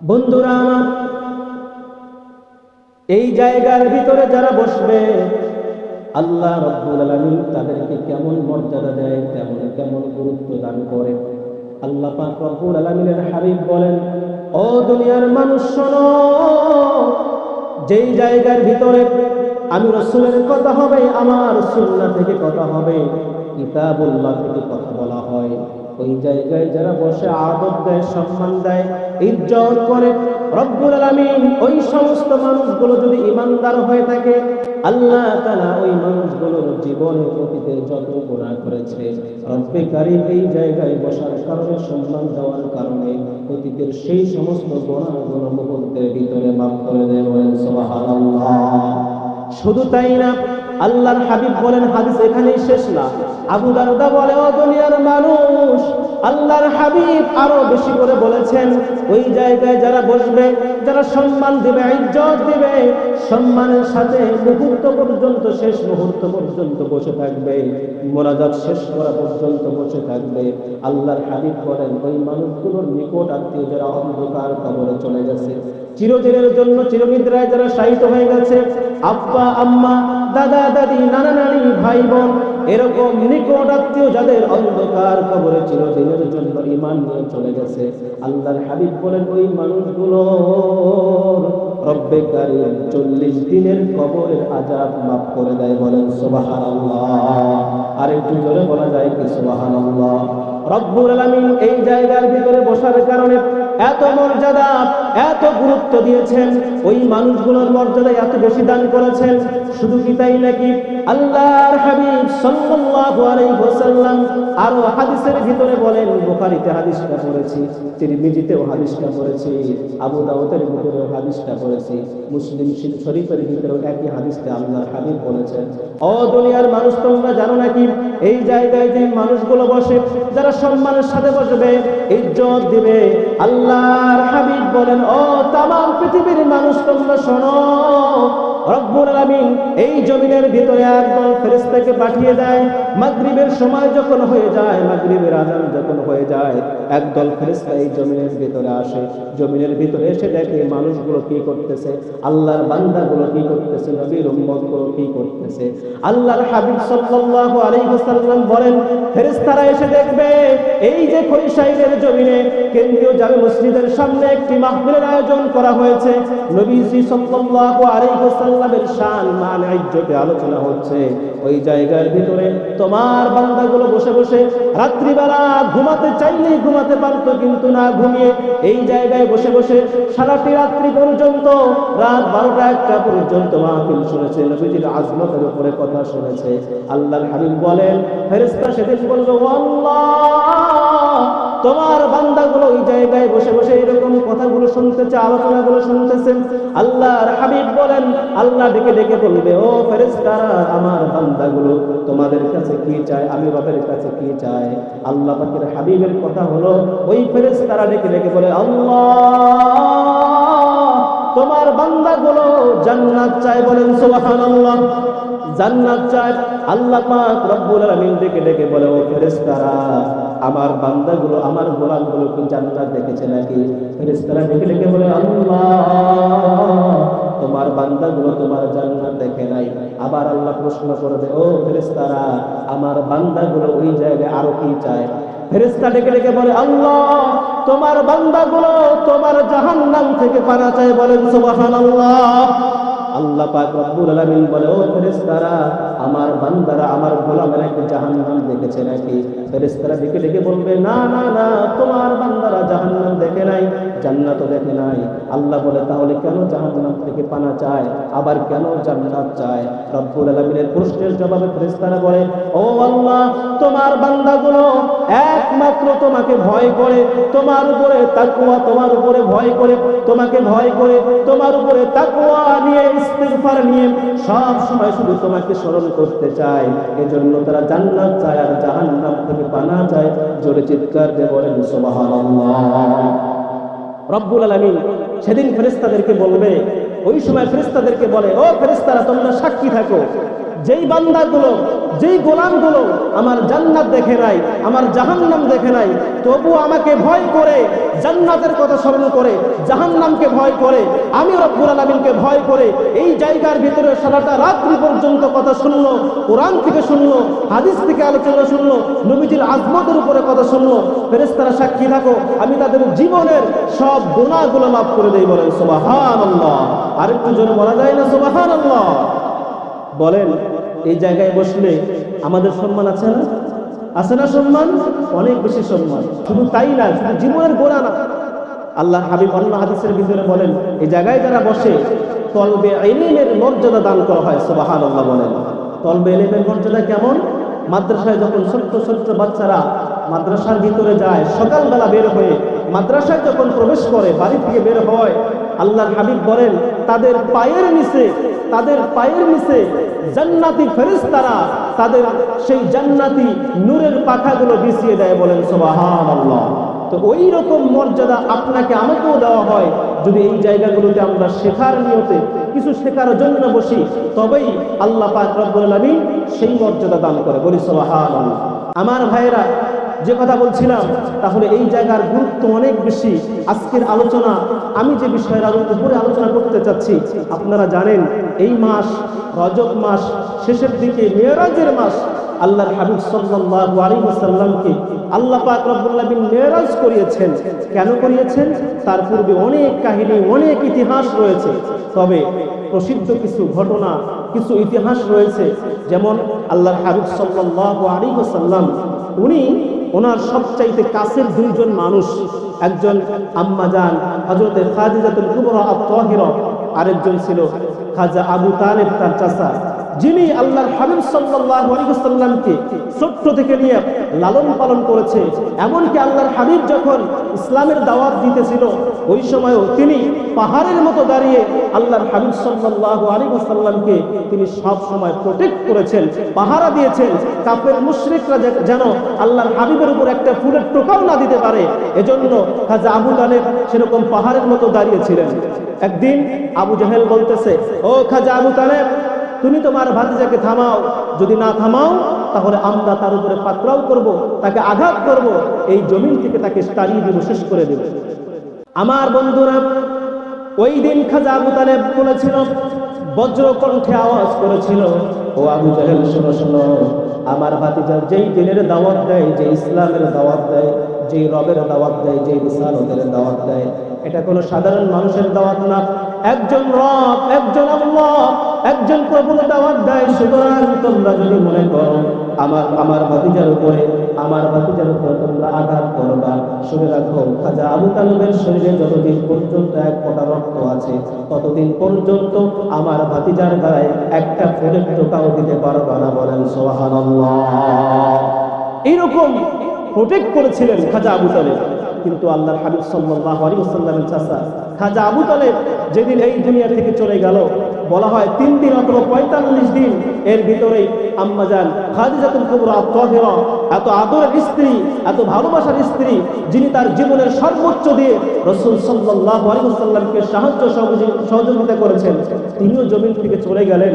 বন্ধুরা আমার, এই জায়গার ভিতরে যারা বসবে, আল্লাহ রব্বুল আলামিন তাদেরকে কেমন মর্যাদা দেয়, তেমন কেমন গুরুত্ব দান করে। আল্লাহ পাক রব্বুল আলামিনের হাবিব বলেন, ও দুনিয়ার মানুষ, শোনো, যেই জায়গার ভিতরে আমি রসুলের কথা হবে, আমার সুন্নাহ থেকে কথা হবে, কিতাবুল্লাহ থেকে কথা বলা হয়। ওই জায়গায় যারা বসে আদব দেয়, সম্মান দেয় ইজ্জত করে রব্বুল আলামিন ওই সমস্ত মানুষগুলো যদি ইমানদার হয়ে থাকে, আল্লাহ তাআলা ওই মানুষগুলোর জীবনে অতীতে যত গুনাহ করেছে। রব্বে কারীম এই জায়গায় বসার কারণে, সম্মান দেওয়ার কারণে অতীতের সেই সমস্ত গুনাহগুলো মুহূর্তের ভিতরে মাফ করে দেয় সুবহানাল্লাহ। শুধু তাই না আল্লাহর হাবিব বলেন, হাদিস এখানেই শেষ না। আবু দারদা বলে, ও দুনিয়ার মানুষ, আল্লাহর হাবিব আরও বেশি করে বলেছেন, ওই জায়গায় যারা বসবে, যারা সম্মান দিবে, ইজ্জত দিবে, সম্মানের সাথে মুহূর্ত পর্যন্ত, শেষ মুহূর্ত পর্যন্ত বসে থাকবে, মোনাজাত শেষ করা পর্যন্ত বসে থাকবে। আল্লাহর হাবিব বলেন, ওই মানুষগুলোর নিকট আত্মীয় যারা অন্ধকার কবরে চলে গেছে চিরদিনের জন্য চিরনিদ্রায় যারা শায়িত হয়ে গেছে, আব্বা, আম্মা, দাদা, দাদি, নানা, নানি, ভাই, বোন, এরকম নিকট আত্মীয় যাদের অন্ধকার কবরে চিরদিনের জন্য ইমান নিয়ে চলে গেছে, আল্লাহর হাবিব বলেন, ওই মানুষগুলো, রব্বে চল্লিশ দিনের কবরের আজাব মাফ করে দেয় বলেন সোবাহান আর একটু জোরে বলা যায় কি সোবাহান রব্বুল আলামিন এই জায়গার ভিতরে বসার কারণে এত মর্যাদা, এত গুরুত্ব দিয়েছেন, ওই মানুষগুলোর মর্যাদা এত বেশি দান করেছেন। শুধু কি তাই নাকি? আল্লাহর হাবিব সাল্লাল্লাহু আলাইহি ওয়াসাল্লাম আরও হাদিসের ভিতরে বলেন, বুখারীতে হাদিসটা পড়েছি, তিরমিজিতেও হাদিসটা পড়েছি, আবু দাউদের ভিতরেও হাদিসটা পড়েছি, মুসলিম শরীফের ভিতরেও একই হাদিসটা আল্লাহর হাবিব বলেছেন। ও দুনিয়ার মানুষ, তোমরা জানো নাকি, এই জায়গায় যে মানুষগুলো বসে, যারা সম্মানের সাথে বসবে, ইজ্জত দিবে, আল্লাহর হাবিব বলেন, ও তামাম পৃথিবীর মানুষ, তোমরা শোনো। রব্বুল আলামিন এই জমিনের ভিতরে একদল ফেরেশতাকে পাঠিয়ে দেয়। মাগরিবের সময় যখন হয়ে যায়, মাগরিবের যখন হয়ে যায়, একদল ফেরেশতা এই জমিনের ভিতরে আসে। জমিনের ভিতরে এসে দেখে মানুষগুলো কি করতেছে, আল্লাহর বান্দাগুলো কি করতেছে, নবীর উম্মতগুলো কি করতেছে। আল্লাহর হাবিব সাল্লাল্লাহু আলাইহি ওয়াসাল্লাম বলেন, ফেরেশতারা এসে দেখবে এই যে খরিশাইলের জমিনে কেন্দ্রীয় জামে মসজিদের সামনে একটি মাহফিলের আয়োজন করা হয়েছে নবীজি সাল্লাল্লাহু আলাইহি ওয়াসাল্লামের শান, মান ইজ্জতে আলোচনা হচ্ছে। ওই জায়গার ভিতরে তোমার বান্দাগুলো বসে বসে রাত্রিবেলা ঘুমাতে চাইলেই ঘুমাতে পারতো, কিন্তু না ঘুমিয়ে এই জায়গায় বসে বসে সারাটি রাত্রি পর্যন্ত, রাত বারোটা একটা পর্যন্ত মাহফিল শুনেছে, নবীজির আজমতের উপরে কথা শুনেছে। আল্লাহর হাবিব বলেন, ফেরেশতা সেদিন বলবে আল্লাহ তোমার বান্দাগুলো ওই জায়গায় বসে বসে এরকম কথাগুলো শুনতেছে, আলোচনাগুলো শুনতেছেন আল্লাহর হাবিব বলেন, আল্লাহ ডেকে ডেকে বলবে, ও ফেরেশতারা, আমার বান্দাগুলো, তোমাদের কাছে কি চায়? আমি বাপের কাছে কি চায় আল্লাহ পাকের হাবিবের কথা হলো, ওই ফেরেশতারা ডেকে ডেকে বলে, আল্লাহ, তোমার বান্দাগুলো জান্নাত চায় বলেন, সুবহানাল্লাহ। জান্নাত চায়। আল্লাহ পাক রব্বুল আলামিন ডেকে ডেকে বলে, ও ফেরেশতারা, আমার বান্দাগুলো, আমার গোলামগুলো কি জান্নাত দেখেছে নাকি? ফেরেশতারা ডেকে ডেকে বলে, আল্লাহ, তোমার বান্দাগুলো তোমার জান্নাত দেখে নাই। আবার আল্লাহ প্রশ্ন করবে, ও ফেরেশতারা, আমার বান্দাগুলো ওই জায়গায় আরও কি চায়? ফেরেশতা ডেকে ডেকে বলে, আল্লাহ, তোমার বান্দাগুলো তোমার জাহান্নাম থেকে পানা চায়। বলেন, সুবহানাল্লাহ। আল্লাহ পাক রব্বুল আলামিন বলে, ও ফেরেশতারা, আমার বান্দারা আমার গোলামের একটা জাহান্নাম দেখেছে নাকি? ফেরেশতারা ডেকে ডেকে বলবে, না না না, তোমার বান্দারা জাহান্নাম দেখে নাই, জান্নাতও দেখে নাই। আল্লাহ বলে, তাহলে কেন জাহান্নাম থেকে পানা চায়? আবার কেন জান্নাত চায়? রব্বুল আলামিনের প্রশ্নের জবাবে ফেরেশতারা বলে, ও আল্লাহ, তোমার বান্দাগুলো একমাত্র তোমাকে ভয় করে, তোমার উপরে তাকওয়া, তোমার উপরে ভয় করে, তোমাকে ভয় করে, তোমার উপরে তাকওয়া নিয়ে ইস্তিগফার নিয়ে সব সময় শুধু তোমাকে স্মরণ করতে চায় এজন্য তারা জান্নাত চায় আর জাহান্নাম থেকে পানা চায়। জোরে চিৎকার দিয়ে বলেন, সুবহানাল্লাহ। রব্বুল আলামিন সেদিন ফেরেশতাদেরকে বলবে, ওই সময় ফেরেশতাদেরকে বলে, ও ফেরেশতারা, তোমরা সাক্ষী থাকো। যেই বান্দাগুলো, যেই গোলামগুলো আমার জান্নাত দেখে নাই, আমার জাহান্নাম দেখে নাই তবু আমাকে ভয় করে, জান্নাতের কথা স্মরণ করে, জাহান্নামকে ভয় করে, আমি রব্বুল আলমিনকে ভয় করে, এই জায়গার ভিতরে সারাটা রাত্রি পর্যন্ত কথা শুনলো, কোরআন থেকে শুনলো, হাদিস থেকে আলোচনা শুনলো, নবীজির আজমতের উপরে কথা শুনলো ফেরেস্তারা সাক্ষী থাকো, আমি তাদের জীবনের সব গুণাগুলো লাভ করে দেই বলেন সোবাহান আরেকটু জোরে বলা যায় না সোবাহান আল্লাহ বলেন, এই জায়গায় বসলে আমাদের সম্মান আছে না? আছে না সম্মান? অনেক বেশি সম্মান। শুধু তাই না শুধু জীবনের গোড়া না। আল্লাহ হাবিব অন্য হাদিসের ভিতরে বলেন, এই জায়গায় যারা বসে তলবে এলিমের মর্যাদা দান করা হয়। সুবাহান আল্লাহ বলেন। তলবে এলিমের মর্যাদা কেমন? মাদ্রাসায় যখন ছোট্ট ছোট্ট বাচ্চারা মাদ্রাসার ভিতরে যায়, সকালবেলা বের হয়ে মাদ্রাসায় যখন প্রবেশ করে, বাড়ি থেকে বের হয়, আল্লাহর হাবিব বলেন, তাদের পায়ের নিচে, তাদের পায়ের নিচে জান্নাতি ফেরেশতারা তাদের সেই জান্নাতি নূরের পাখাগুলো বিছিয়ে দেয় বলেন, সুবহানাল্লাহ। তো ওই রকম মর্যাদা আপনাকে আমাকেও দেওয়া হয় যদি এই জায়গাগুলোতে আমরা শেখার নিয়তে কিছু শেখার জন্য বসি, তবেই আল্লাহ পাক রব্বুল আলামিন সেই মর্যাদা দান করে। বলি, সুবহানাল্লাহ। আমার ভাইয়েরা, যে কথা বলছিলাম, তাহলে এই জায়গার গুরুত্ব অনেক বেশি। আজকের আলোচনা, আমি যে বিষয়ের উপরে আলোচনা করতে চাচ্ছি, আপনারা জানেন, এই মাস, রজব মাস, শেষের দিকে মেয়েরাজের মাস। আল্লাহর হাবিব সাল্লাল্লাহু আলাইহি আল্লাহ পাক রব্বুল আলামিন করিয়েছেন। কেন করিয়েছেন? তার পূর্বে অনেক কাহিনী, অনেক ইতিহাস রয়েছে। তবে প্রসিদ্ধ কিছু ঘটনা, কিছু ইতিহাস রয়েছে। যেমন আল্লাহর হাবিব সাল্লাল্লাহু আলাইহি ওয়াসাল্লাম, উনি ওনার সবচাইতে কাছের দুইজন মানুষ। একজন আম্মাজান হজরতের খাদিজাতুল কুবরা আত-তাহিরা, আরেকজন ছিল খাজা আবু তালেব তার চাচা। যিনি আল্লাহর হাবিব আলাইহি ছোট্ট থেকে নিয়ে লালন পালন করেছে, এমনকি আল্লাহর হাবিব যখন ইসলামের দাওয়াত দিতেছিল, ওই সময়ও তিনি পাহাড়ের মতো দাঁড়িয়ে আল্লাহর হাবিব সাল্লাল্লাহু আলাইহি ওয়াসাল্লামকে তিনি সব সময় প্রোটেক্ট করেছেন, পাহারা দিয়েছেন। কাফের মুশরিকরা যেন আল্লাহর হাবিবের উপর একটা ফুলের টোকাও না দিতে পারে, এজন্য খাজা আবু তালেব সেরকম পাহাড়ের মতো দাঁড়িয়েছিলেন। একদিন আবু জাহেল বলতেছে, ও খাজা আবু তালেব তুমি তোমার ভাতিজাকে থামাও। যদি না থামাও, তাহলে আমরা তার উপরে পাকড়াও করব, তাকে আঘাত করব, এই জমিন থেকে তাকে তাড়িয়ে দিব, শেষ করে দেব। আমার বন্ধুরা, ওই দিন খাজা আবু তালেব বলেছিল বজ্র কণ্ঠে আওয়াজ করেছিল, ও আবু জাহেল, শোনো শোনো, আমার ভাতিজা যেই দিনের দাওয়াত দেয় যে ইসলামের দাওয়াত দেয়, যেই রবের দাওয়াত দেয়, যেই বিশালতের দাওয়াত দেয়, এটা কোনো সাধারণ মানুষের দাওয়াত না। একজন রব, একজন আল্লাহ, একজন প্রভুর দাওয়াত দেয়। সুতরাং তোমরা যদি মনে করো, আমার আমার ভাতিজার উপরে, আমার ভাতিজার উপরে তোমরা আঘাত করবা শুনে রাখো, খাজা আবু তালেবের শরীরে যতদিন পর্যন্ত এক ফোঁটা রক্ত আছে, ততদিন পর্যন্ত আমার ভাতিজার গায়ে একটা ফুলের টোকাও দিতে পারবা না বলেন সোহান এইরকম প্রোটেক্ট করেছিলেন খাজা আবু তালেব। কিন্তু আল্লাহর হাবিব সাল্লাল্লাহু আলাইহি ওয়াসাল্লামের চাচা খাজা আবু তালেব যেদিন এই দুনিয়া থেকে চলে গেল, বলা হয় তিন দিন অথবা পঁয়তাল্লিশ দিন এর ভিতরেই আম্মাজান খাদিজাতুল কুবরা আত-তাহিরা এত আদরের স্ত্রী, এত ভালোবাসার স্ত্রী, যিনি তার জীবনের সর্বোচ্চ দিয়ে রসুল সাল্লাল্লাহু আলাইহি ওয়াসাল্লামকে সাহায্য সহযোগিতা করেছেন, তিনিও জমিন থেকে চলে গেলেন।